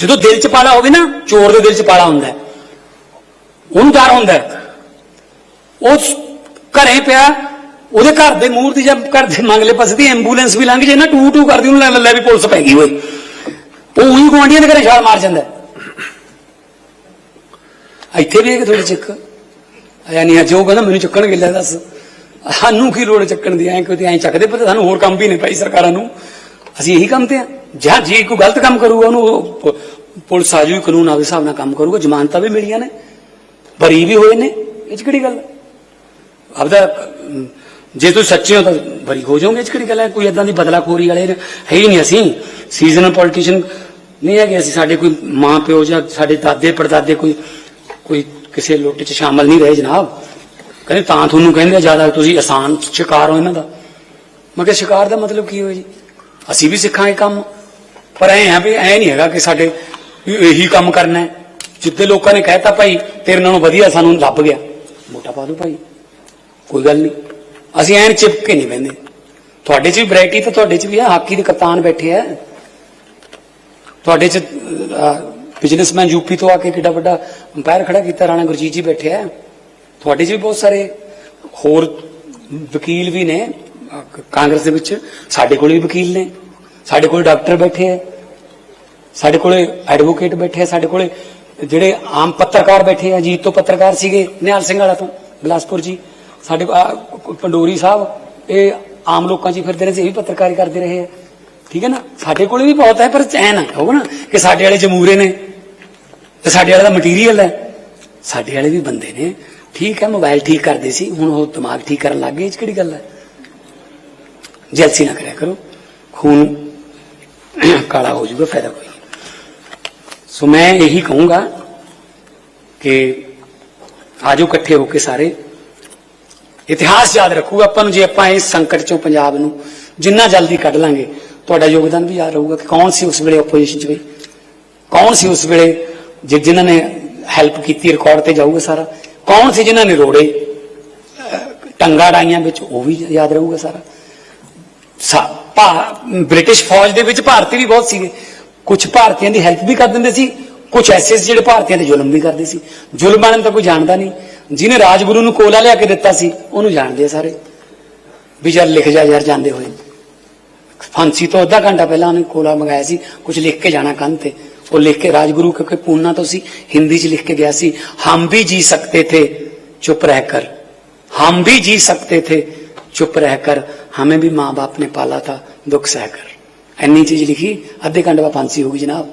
ਜਦੋਂ ਦਿਲ 'ਚ ਪਾਲਾ ਹੋਵੇ ਨਾ, ਚੋਰ ਦੇ ਦਿਲ 'ਚ ਪਾਲਾ ਹੁੰਦਾ ਉਹਨੂੰ ਡਰ ਹੁੰਦਾ ਉਹ ਸ- ਘਰੇ ਪਿਆ, ਉਹਦੇ ਘਰ ਦੇ ਮੂਹਰ ਦੀ ਜਦ ਘਰ ਦੇ ਮੰਗਲੇ ਪਾਸੇ ਦੀ ਐਂਬੂਲੈਂਸ ਵੀ ਲੰਘ ਜੇ ਨਾ, ਟੂ ਟੂ ਕਰਦੀ, ਉਹਨੂੰ ਲੈ ਲੈ ਵੀ ਪੁਲਿਸ ਪੈ ਗਈ ਓਏ ਉਹ ਉਹੀ ਗੁਆਂਢੀਆਂ ਦੇ ਘਰੇ ਛਾਲ ਮਾਰ ਜਾਂਦਾ ਇੱਥੇ ਵੀ ਇੱਕ ਥੋੜੀ ਚੱਕ। ਆਇਆ ਨਹੀਂ ਅੱਜ, ਉਹ ਕਹਿੰਦਾ ਮੈਨੂੰ ਚੱਕਣ ਗਿੱਲਾ ਦੱਸ। ਸਾਨੂੰ ਕੀ ਲੋੜ ਚੱਕਣ ਦੀ? ਐਂ ਕਿਉਂ ਐਂ ਚੱਕਦੇ ਪਰ ਸਾਨੂੰ ਹੋਰ ਕੰਮ ਵੀ ਨਹੀਂ ਪਈ ਸਰਕਾਰਾਂ ਨੂੰ। ਅਸੀਂ ਇਹੀ ਕੰਮ ਤੇ ਆ ਜਾਂ ਜੇ ਕੋਈ ਗਲਤ ਕੰਮ ਕਰੂਗਾ, ਉਹਨੂੰ ਉਹ ਪੁਲਿਸ ਆ ਜੂਗੀ ਕਾਨੂੰਨ ਆਵੇ ਹਿਸਾਬ ਨਾਲ ਕੰਮ ਕਰੂਗਾ, ਜ਼ਮਾਨਤਾਂ ਵੀ ਮਿਲੀਆਂ ਨੇ, ਬਰੀ ਵੀ ਹੋਏ ਨੇ, ਇਹ 'ਚ ਕਿਹੜੀ ਗੱਲ ਆਪਦਾ ਜੇ ਤੁਸੀਂ ਸੱਚੇ ਹੋ ਤਾਂ ਬਰੀ ਹੋ ਜਾਓਗੇ, ਇਹ 'ਚ ਕਿਹੜੀ ਗੱਲ ਹੈ? ਕੋਈ ਇਦਾਂ ਦੀ ਬਦਲਾਖੋਰੀ ਵਾਲੇ ਹੈ ਹੀ ਨਹੀਂ ਅਸੀਂ ਸੀਜ਼ਨਲ ਪੋਲੀਟੀਸ਼ੀਅਨ ਨਹੀਂ ਹੈਗੇ ਅਸੀਂ, ਸਾਡੇ ਕੋਈ ਮਾਂ ਪਿਓ ਜਾਂ ਸਾਡੇ ਦਾਦੇ ਪੜਦਾਦੇ ਕੋਈ ਕੋਈ ਕਿਸੇ ਲੁੱਟ 'ਚ ਸ਼ਾਮਲ ਨਹੀਂ ਰਹੇ ਜਨਾਬ। ਕਹਿੰਦੇ ਤਾਂ ਤੁਹਾਨੂੰ ਕਹਿੰਦੇ ਜ਼ਿਆਦਾ ਤੁਸੀਂ ਆਸਾਨ ਸ਼ਿਕਾਰ ਹੋ ਇਹਨਾਂ ਦਾ। ਮੈਂ ਕਿਹਾ, ਸ਼ਿਕਾਰ ਦਾ ਮਤਲਬ ਕੀ ਹੋਇਆ ਜੀ? ਅਸੀਂ ਵੀ ਸਿੱਖਾਂਗੇ ਕੰਮ। ਪਰ ਐ ਹੈ ਵੀ ਐ ਨਹੀਂ ਹੈਗਾ ਕਿ ਸਾਡੇ ਵੀ ਇਹੀ ਕੰਮ ਕਰਨਾ ਹੈ। ਜਿੱਦੇ ਲੋਕਾਂ ਨੇ ਕਹਿਤਾ ਭਾਈ ਤੇਰੇ ਨਾਲੋਂ ਵਧੀਆ ਸਾਨੂੰ ਲੱਭ ਗਿਆ। ਮੋਟਾ ਪਾ ਦੋ ਭਾਈ। ਕੋਈ ਗੱਲ ਨਹੀਂ। ਅਸੀਂ ਐਨ ਚਿਪ ਕੇ ਨਹੀਂ ਬਹਿੰਦੇ। ਤੁਹਾਡੇ 'ਚ ਵੀ ਵੈਰਾਈਟੀ ਤਾਂ ਤੁਹਾਡੇ 'ਚ ਵੀ ਹੈ ਹਾਕੀ ਦੇ ਕਪਤਾਨ ਬੈਠੇ ਆ। ਤੁਹਾਡੇ 'ਚ ਬਿਜ਼ਨਸਮੈਨ ਯੂਪੀ ਤੋਂ ਆ ਕੇ ਕਿੱਡਾ ਵੱਡਾ ਅੰਪਾਇਰ ਖੜਾ ਕੀਤਾ ਰਾਣਾ ਗੁਰਜੀਤ ਜੀ ਬੈਠੇ ਆ। ਤੁਹਾਡੇ 'ਚ ਵੀ ਬਹੁਤ ਸਾਰੇ ਹੋਰ ਵਕੀਲ ਵੀ ਨੇ। ਅਹ, ਕ- ਕਾਂਗਰਸ ਦੇ ਵਿੱਚ ਸਾਡੇ ਕੋਲ ਵੀ ਵਕੀਲ ਨੇ। ਸਾਡੇ ਕੋਲ ਡਾਕਟਰ ਬੈਠੇ ਆ, ਸਾਡੇ ਕੋਲੇ ਐਡਵੋਕੇਟ ਬੈਠੇ ਆ, ਸਾਡੇ ਕੋਲੇ ਜਿਹੜੇ ਆਮ ਪੱਤਰਕਾਰ ਬੈਠੇ ਆ ਜੀਤ ਤੋਂ ਪੱਤਰਕਾਰ ਸੀਗੇ, ਨਿਹਾਲ ਸਿੰਘ ਵਾਲਾ ਤੋਂ, ਬਿਲਾਸਪੁਰ ਜੀ। ਸਾਡੇ ਪੰਡੋਰੀ ਸਾਹਿਬ, ਇਹ ਆਮ ਲੋਕਾਂ 'ਚ ਫਿਰਦੇ ਰਹੇ ਸੀ, ਇਹ ਵੀ ਪੱਤਰਕਾਰੀ ਕਰਦੇ ਰਹੇ ਆ। ਠੀਕ ਹੈ ਨਾ? ਸਾਡੇ ਕੋਲੇ ਵੀ ਬਹੁਤ ਹੈ, ਪਰ ਐ ਨਾ ਕਹੋ ਨਾ, ਕਿ ਸਾਡੇ ਵਾਲੇ ਜਮੂਰੇ ਨੇ, ਤੇ ਸਾਡੇ ਵਾਲੇ ਦਾ ਮਟੀਰੀਅਲ ਹੈ। ਸਾਡੇ ਵਾਲੇ ਵੀ ਬੰਦੇ ਨੇ। ਠੀਕ ਹੈ ਮੋਬਾਈਲ ਠੀਕ ਕਰਦੇ ਸੀ, ਹੁਣ ਉਹ ਦਿਮਾਗ ਠੀਕ ਕਰਨ ਲੱਗ ਗਏ, ਇਹ 'ਚ ਕਿਹੜੀ ਗੱਲ ਹੈ? ਜੈਲਸੀ ਨਾ ਕਰਿਆ ਕਰੋ। ਖੂਨ ਕਾਲਾ ਹੋ ਜਾਊਗਾ, ਫਾਇਦਾ ਕੋਈ ਨਹੀਂ। ਸੋ ਮੈਂ ਇਹੀ ਕਹੂੰਗਾ ਕਿ ਆਜੋ ਇਕੱਠੇ ਹੋ ਕੇ ਸਾਰੇ। ਇਤਿਹਾਸ ਯਾਦ ਰੱਖੂਗਾ ਆਪਾਂ ਨੂੰ, ਜੇ ਆਪਾਂ ਇਸ ਸੰਕਟ ਚੋਂ ਪੰਜਾਬ ਨੂੰ ਜਿੰਨਾ ਜਲਦੀ ਕੱਢ ਲਾਂਗੇ, ਤੁਹਾਡਾ ਯੋਗਦਾਨ ਵੀ ਯਾਦ ਰਹੂਗਾ ਕਿ ਕੌਣ ਸੀ ਉਸ ਵੇਲੇ ਆਪੋਜੀਸ਼ਨ 'ਚ ਵੀ ਕੌਣ ਸੀ ਉਸ ਵੇਲੇ ਜਿ- ਜਿਨ੍ਹਾਂ ਨੇ ਹੈਲਪ ਕੀਤੀ ਰਿਕਾਰਡ ਤੇ ਜਾਊਗਾ ਸਾਰਾ? ਕੌਣ ਸੀ ਜਿਨ੍ਹਾਂ ਨੇ ਰੋੜੇ ਟੰਗਾ ਡਾਈਆਂ ਵਿੱਚ, ਉਹ ਵੀ ਯਾਦ ਰਹੂਗਾ ਸਾਰਾ। ਸਾ- ਭਾ- ਬ੍ਰਿਟਿਸ਼ ਫੌਜ ਦੇ ਵਿੱਚ ਭਾਰਤੀ ਵੀ ਬਹੁਤ ਸੀਗੇ। ਕੁਝ ਭਾਰਤੀਆਂ ਦੀ ਹੈਲਪ ਵੀ ਕਰ ਦਿੰਦੇ ਸੀ ਕੁਝ ਐਸੇ ਸੀ ਜਿਹੜੇ ਭਾਰਤੀਆਂ ਦੇ ਜ਼ੁਲਮ ਵੀ ਕਰਦੇ ਸੀ। ਜ਼ੁਲਮ ਬਾਰੇ ਤਾਂ ਕੋਈ ਜਾਣਦਾ ਨਹੀਂ। ਜਿਹਨੇ ਰਾਜਗੁਰੂ ਨੂੰ ਕੋਲਾ ਲਿਆ ਕੇ ਦਿੱਤਾ ਸੀ, ਉਹਨੂੰ ਜਾਣਦੇ ਆ ਸਾਰੇ। ਵੀ ਜਦ ਲਿਖ ਜਾ ਯਾਰ, ਜਾਂਦੇ ਹੋਏ। ਫਾਂਸੀ ਤੋਂ ਅੱਧਾ ਘੰਟਾ ਪਹਿਲਾਂ ਉਹਨੇ ਕੋਲਾ ਮੰਗਾਇਆ ਸੀ ਕੁਝ ਲਿਖ ਕੇ ਜਾਣਾ ਕੰਨ ਤੇ। ਉਹ ਲਿਖ ਕੇ ਰਾਜਗੁਰੂ, ਕਿਉਂਕਿ ਪੂਨਾ ਤੋਂ ਸੀ, ਹਿੰਦੀ 'ਚ ਲਿਖ ਕੇ ਗਿਆ ਸੀ, ਹਮ ਵੀ ਜੀ ਸਕਦੇ ਥੇ, ਚੁੱਪ ਰਹਿ ਕਰ। ਹਮ ਵੀ ਜੀ ਸਕਦੇ ਥੇ, ਚੁੱਪ ਰਹਿ ਕਰ। हमें भी माँ बाप ने पाला था दुख सहकर ऐनी चीज लिखी आधे घंटे बाद फांसी होगी जनाब